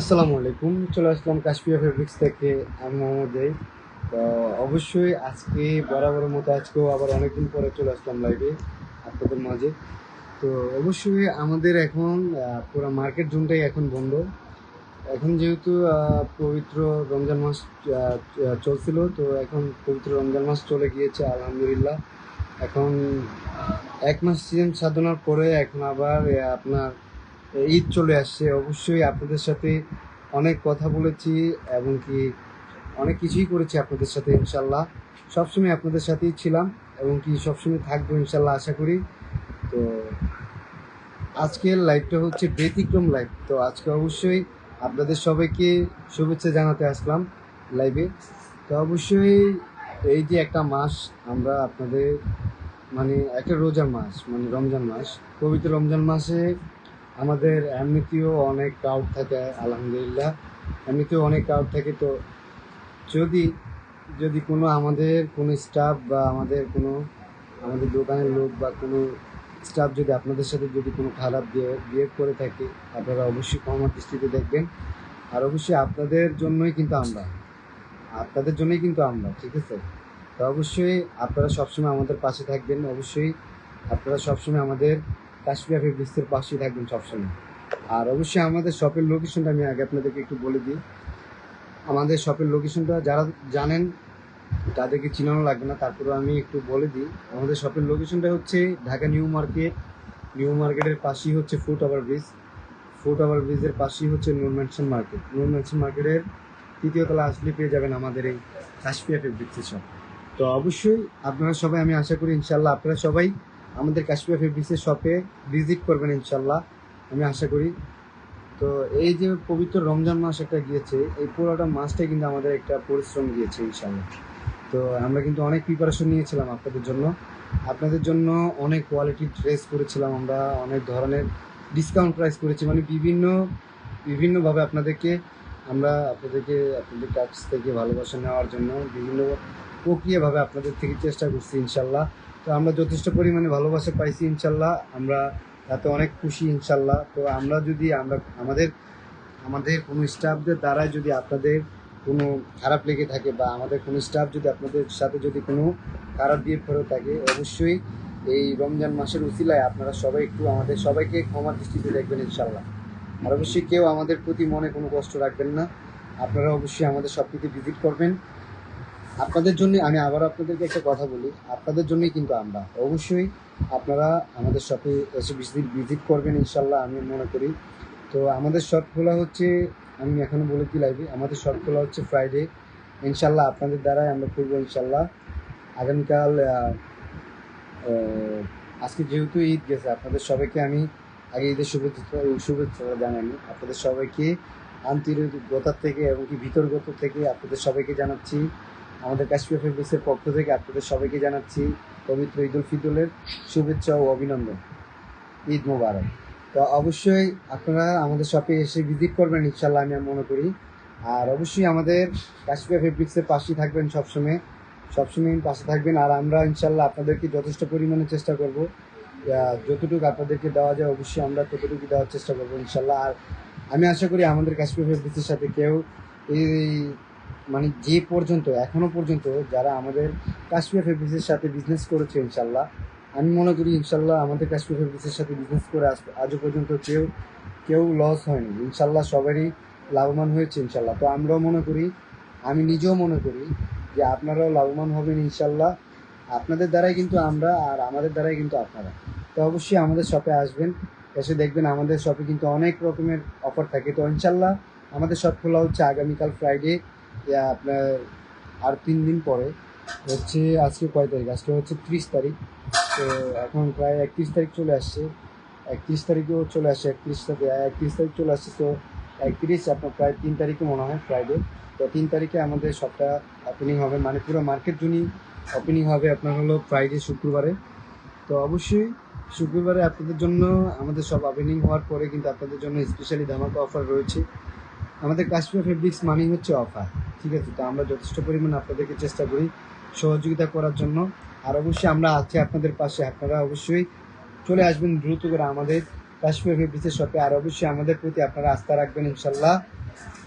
আসসালামু আলাইকুম, চলে আসলাম কাশ্মীর ফেব্রিক্স থেকে। আমি মোহাম্মদ জাহিদ। তো অবশ্যই আজকে বরাবরের মতো আজকেও আবার অনেকদিন পরে চলে আসলাম লাইভে আপনাদের মাঝে। তো অবশ্যই আমাদের এখন পুরো মার্কেট জোনটাই এখন বন্ধ। এখন যেহেতু পবিত্র রমজান মাস চলছিল, তো এখন পবিত্র রমজান মাস চলে গিয়েছে, আলহামদুলিল্লাহ। এখন এক মাস সিজন সাধনার পরে এখন আবার আপনার ঈদ চলে আসছে। অবশ্যই আপনাদের সাথে অনেক কথা বলেছি এবং কি অনেক কিছুই করেছি আপনাদের সাথে, ইনশাল্লাহ। সবসময় আপনাদের সাথেই ছিলাম এবং কি সবসময় থাকব, ইনশাল্লাহ, আশা করি। তো আজকের লাইভটা হচ্ছে ব্যতিক্রম লাইভ তো আজকে অবশ্যই আপনাদের সবাইকে শুভেচ্ছা জানাতে আসলাম লাইভে তো অবশ্যই এই যে একটা মাস আমরা আপনাদের মানে একটা রোজার মাস মানে রমজান মাস, পবিত্র রমজান মাসে আমাদের এমনিতেও অনেক ক্রাউড থাকে, আলহামদুলিল্লাহ। এমনিতেও অনেক ক্রাউড থাকে, তো যদি যদি কোনো আমাদের কোনো স্টাফ বা আমাদের কোনো, আমাদের দোকানের লোক বা কোনো স্টাফ যদি আপনাদের সাথে যদি কোনো খারাপ বিহেভ করে থাকে, আপনারা অবশ্যই ক্ষমা দৃষ্টিতে দেখবেন। আর অবশ্যই আপনাদের জন্যই কিন্তু আমরা, আপনাদের জন্যই কিন্তু আমরা, ঠিক আছে? তো অবশ্যই আপনারা সবসময় আমাদের পাশে থাকবেন। অবশ্যই আপনারা সবসময় আমাদের কাশ্মীর ফেব্রিক্সের পাশেই থাকবেন সবসময়। আর অবশ্যই আমাদের শপের লোকেশনটা আমি আগে আপনাদেরকে একটু বলে দিই। আমাদের শপের লোকেশনটা যারা জানেন, তাদেরকে চিনানো লাগবে না তারপরে আমি একটু বলে দিই। আমাদের শপের লোকেশনটা হচ্ছে ঢাকা নিউ মার্কেট। নিউ মার্কেটের পাশেই হচ্ছে foot over bridge foot over ব্রিজের পাশেই হচ্ছে Noor mansion market Noor mansion মার্কেটের তৃতীয় তলা আসলে পেয়ে যাবেন আমাদের এই কাশ্মীর ফেব্রিক্সের শপ তো অবশ্যই আপনারা সবাই, আমি আশা করি ইনশাল্লাহ আপনারা সবাই আমাদের কাশ্মীর ফেব্রিক্সের শপে ভিজিট করবেন ইনশাল্লাহ আমি আশা করি। তো এই যে পবিত্র রমজান মাস একটা গিয়েছে, এই পুরোটা মাসটাই কিন্তু আমাদের একটা পরিশ্রম গিয়েছে ইনশাল্লাহ তো আমরা কিন্তু অনেক প্রিপারেশন নিয়েছিলাম আপনাদের জন্য। আপনাদের জন্য অনেক কোয়ালিটির ড্রেস করেছিলাম আমরা, অনেক ধরনের ডিসকাউন্ট প্রাইস করেছি। মানে বিভিন্ন, বিভিন্নভাবে আপনাদেরকে, আমরা আপনাদেরকে, আপনাদের কাছ থেকে ভালোবাসা নেওয়ার জন্য বিভিন্ন প্রক্রিয়াভাবে আপনাদের থেকে চেষ্টা করছি ইনশাল্লাহ তো আমরা যথেষ্ট পরিমাণে ভালোবাসা পাইছি ইনশাল্লাহ। আমরা তাতে অনেক খুশি ইনশাল্লাহ। তো আমরা যদি আমরা আমাদের আমাদের কোনো স্টাফদের দ্বারাই যদি আপনাদের কোনো খারাপ লেগে থাকে বা আমাদের কোনো স্টাফ যদি আপনাদের সাথে যদি কোনো খারাপ দিয়ে ফেরত থাকে, অবশ্যই এই রমজান মাসের উসিলায় আপনারা সবাই একটু আমাদের সবাইকে ক্ষমা দৃষ্টিতে দেখবেন ইনশাল্লাহ। আর অবশ্যই কেউ আমাদের প্রতি মনে কোনো কষ্ট রাখবেন না। আপনারা অবশ্যই আমাদের সব কিছু ভিজিট করবেন। আপনাদের জন্য আমি আবার আপনাদেরকে একটা কথা বলি। আপনাদের জন্যই কিন্তু আমরা। অবশ্যই আপনারা আমাদের শপে এসে ভিজিট ভিজিট করবেন ইনশাল্লাহ আমি মনে করি। তো আমাদের শপ খোলা হচ্ছে, আমি এখনও বলেছি লাইভে আমাদের শপ খোলা হচ্ছে ফ্রাইডে ইনশাল্লাহ আপনাদের দ্বারাই আমরা করব ইনশাল্লাহ আগামীকাল আজকে যেহেতু ঈদ গেছে, আপনাদের সবাইকে আমি আগে ঈদের শুভেচ্ছা শুভেচ্ছা জানানি আপনাদের সবাইকে আন্তরিকতার থেকে এবং কি ভিতরগত থেকে আপনাদের সবাইকে জানাচ্ছি। আমাদের কাশ্মীর ফেব্রিক্সের পক্ষ থেকে আপনাদের সবাইকে জানাচ্ছি পবিত্র ঈদ উল ফিতরের শুভেচ্ছা ও অভিনন্দন। ঈদ মোবারক। তো অবশ্যই আপনারা আমাদের শপে এসে ভিজিট করবেন ইনশাল্লাহ আমি মনে করি। আর অবশ্যই আমাদের কাশ্মীর ফেব্রিক্সের পাশেই থাকবেন সবসময়। সবসময় পাশে থাকবেন। আর আমরা ইনশাল্লাহ আপনাদেরকে যথেষ্ট পরিমাণে চেষ্টা করব। যতটুকু আপনাদেরকে দেওয়া যায় অবশ্যই আমরা ততটুকু দেওয়ার চেষ্টা করব ইনশাল্লাহ আর আমি আশা করি আমাদের কাশ্মীর ফেব্রিক্সের সাথে কেউ এই মানে যে পর্যন্ত, এখনও পর্যন্ত যারা আমাদের কাশ্মীর ফেব্রিক্সের সাথে বিজনেস করেছে ইনশাল্লাহ, আমি মনে করি ইনশাল্লাহ আমাদের কাশ্মীর ফেব্রিক্সের সাথে বিজনেস করে আজ, আজও পর্যন্ত কেউ কেউ লস হয়নি। ইনশাল্লাহ সবারই লাভবান হয়েছে ইনশাল্লাহ। তো আমরাও মনে করি, আমি নিজেও মনে করি যে আপনারাও লাভবান হবেন ইনশাল্লাহ। আপনাদের দ্বারাই কিন্তু আমরা আর আমাদের দ্বারাই কিন্তু আপনারা। তো অবশ্যই আমাদের শপে আসবেন, এসে দেখবেন আমাদের শপে কিন্তু অনেক রকমের অফার থাকে। তো ইনশাল্লাহ আমাদের শপ খোলা হচ্ছে আগামীকাল ফ্রাইডে আপনার আর তিন দিন পরে হচ্ছে আজকে কয় তারিখ? আজকে হচ্ছে ত্রিশ তারিখ। তো এখন প্রায় একত্রিশ তারিখ চলে আসছে। একত্রিশ তারিখেও চলে আসছে, একত্রিশ একত্রিশ তারিখ চলে আসছে। তো একত্রিশ আপনার প্রায় তিন তারিখে মনে হয় ফ্রাইডে তো তিন তারিখে আমাদের সবটা ওপেনিং হবে। মানে পুরো মার্কেট জুনি ওপেনিং হবে আপনার হলো ফ্রাইডে শুক্রবারে। তো অবশ্যই শুক্রবারে আপনাদের জন্য আমাদের সব ওপেনিং হওয়ার পরে কিন্তু আপনাদের জন্য স্পেশালি ধামাকা অফার রয়েছে। আমাদের কাশ্মীর ফেব্রিক্স মানেই হচ্ছে অফার ঠিক আছে? তো আমরা যথেষ্ট পরিমাণে আপনাদেরকে চেষ্টা করি সহযোগিতা করার জন্য। আর অবশ্যই আমরা আছি আপনাদের পাশে। আপনারা অবশ্যই চলে আসবেন দ্রুত করে আমাদের কাশ্মীর ফেব্রিক্সের শপে আর অবশ্যই আমাদের প্রতি আপনারা আস্থা রাখবেন, ইনশাল্লাহ।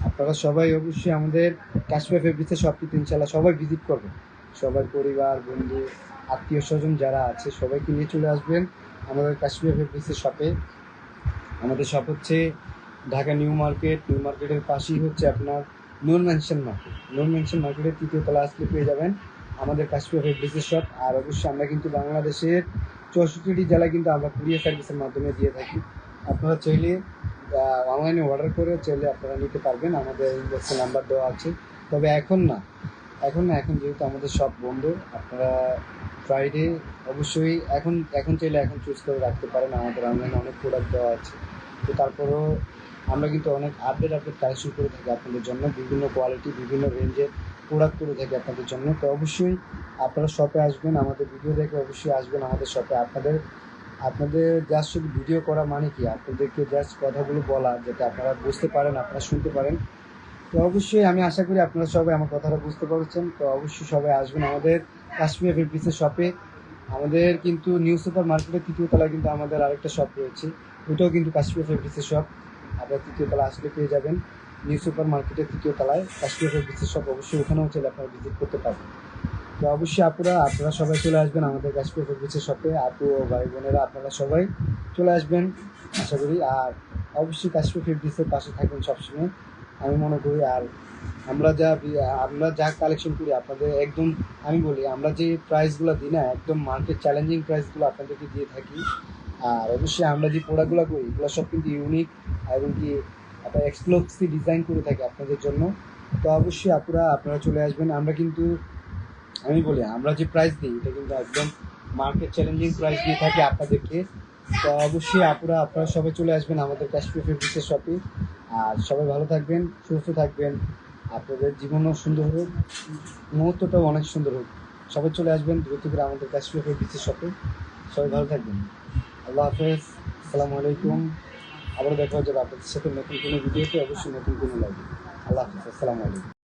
আপনারা সবাই অবশ্যই আমাদের কাশ্মীর ফেব্রিক্সের শপটিতে ইনশাল্লাহ সবাই ভিজিট করবেন। সবার পরিবার, বন্ধু, আত্মীয় স্বজন যারা আছে, সবাইকে নিয়ে চলে আসবেন আমাদের কাশ্মীর ফেব্রিক্সের শপে আমাদের শপ হচ্ছে ঢাকা নিউ মার্কেট, নিউ মার্কেটের পাশেই হচ্ছে আপনার Noor mansion market. Noor mansion মার্কেটের তৃতীয় তলা আসলে পেয়ে যাবেন আমাদের কাশ্মীর ফেব্রিক্সের শপ আর অবশ্যই আমরা কিন্তু বাংলাদেশের চৌষট্টিটি জেলায় কিন্তু আমরা কুরিয়ার সার্ভিসের মাধ্যমে দিয়ে থাকি। আপনারা চাইলে অনলাইনে অর্ডার করে চাইলে আপনারা নিতে পারবেন। আমাদের ইনবক্সে নাম্বার দেওয়া আছে। তবে এখন না এখন না, এখন যেহেতু আমাদের সব বন্ধ, আপনারা ফ্রাইডে অবশ্যই এখন এখন চাইলে এখন চুজ করে রাখতে পারেন। আমাদের অনলাইনে অনেক প্রোডাক্ট দেওয়া আছে। তো তারপরেও আমরা কিন্তু অনেক আপডেট আপডেট কালেকশন করে থাকি আপনাদের জন্য, বিভিন্ন কোয়ালিটি বিভিন্ন রেঞ্জের প্রোডাক্ট করে থাকি আপনাদের জন্য। তো অবশ্যই আপনারা শপে আসবেন, আমাদের ভিডিও দেখে অবশ্যই আসবেন আমাদের শপে আপনাদের আপনাদের জাস্ট শুধু ভিডিও করা মানে কি? আপনাদেরকে জাস্ট কথাগুলো বলা, যাতে আপনারা বুঝতে পারেন, আপনারা শুনতে পারেন। তো অবশ্যই আমি আশা করি আপনারা সবাই আমার কথাটা বুঝতে পারছেন। তো অবশ্যই সবাই আসবেন আমাদের কাশ্মীর ফেব্রিক্সের শপে আমাদের কিন্তু নিউ সুপার মার্কেটের তৃতীয় তলায় কিন্তু আমাদের আরেকটা শপ রয়েছে। ওটাও কিন্তু কাশ্মীর ফেব্রিক্সের শপ আপনার তৃতীয় তলা আসলে পেয়ে যাবেন। নিউ সুপার মার্কেটের তৃতীয় তলায় কাশ্মীর ফেব্রিক্সের শপ অবশ্যই ওখানেও চলে আপনারা ভিজিট করতে পারবেন। তো অবশ্যই আপুরা, আপনারা সবাই চলে আসবেন আমাদের কাশ্মীর ফেব্রিক্সের শপে আপু ও ভাই বোনেরা, আপনারা সবাই চলে আসবেন, আশা করি। আর অবশ্যই কাশ্মীর ফেব্রিক্সের পাশে থাকবেন সবসময়। আমি মনে করি, আর আমরা যা আমরা যা কালেকশন করি, আপনাদের একদম, আমি বলি, আমরা যে প্রাইসগুলো দিই না, একদম মার্কেট চ্যালেঞ্জিং প্রাইসগুলো আপনাদেরকে দিয়ে থাকি। আর অবশ্যই আমরা যে প্রোডাক্টগুলো করি, এগুলো সব কিন্তু ইউনিক এবং কি আপনার এক্সক্লুসিভ ডিজাইন করে থাকি আপনাদের জন্য। তো অবশ্যই আপুরা, আপনারা চলে আসবেন। আমরা কিন্তু, আমি বলি, আমরা যে প্রাইস দিই, এটা কিন্তু একদম মার্কেট চ্যালেঞ্জিং প্রাইস দিয়ে থাকি আপনাদেরকে। তো অবশ্যই আপুরা, আপনারা সবাই চলে আসবেন আমাদের কাশ্মীর ফেব্রিক্সের শপে আর সবাই ভালো থাকবেন, সুস্থ থাকবেন। আপনাদের জীবনও সুন্দর হোক, মুহূর্তটাও অনেক সুন্দর হোক। সবাই চলে আসবেন দ্রুত করে আমাদের কাশ্মীর ফেব্রিক্সের শপে সবাই ভালো থাকবেন। আল্লাহ হাফেজ, আসসালামু আলাইকুম। আবার দেখা হচ্ছে আপনাদের সাথে নতুন কোনো ভিডিওতে, অবশ্যই নতুন কোনো লাগবে আল্লাহ হাফেজ, আসসালামু আলাইকুম।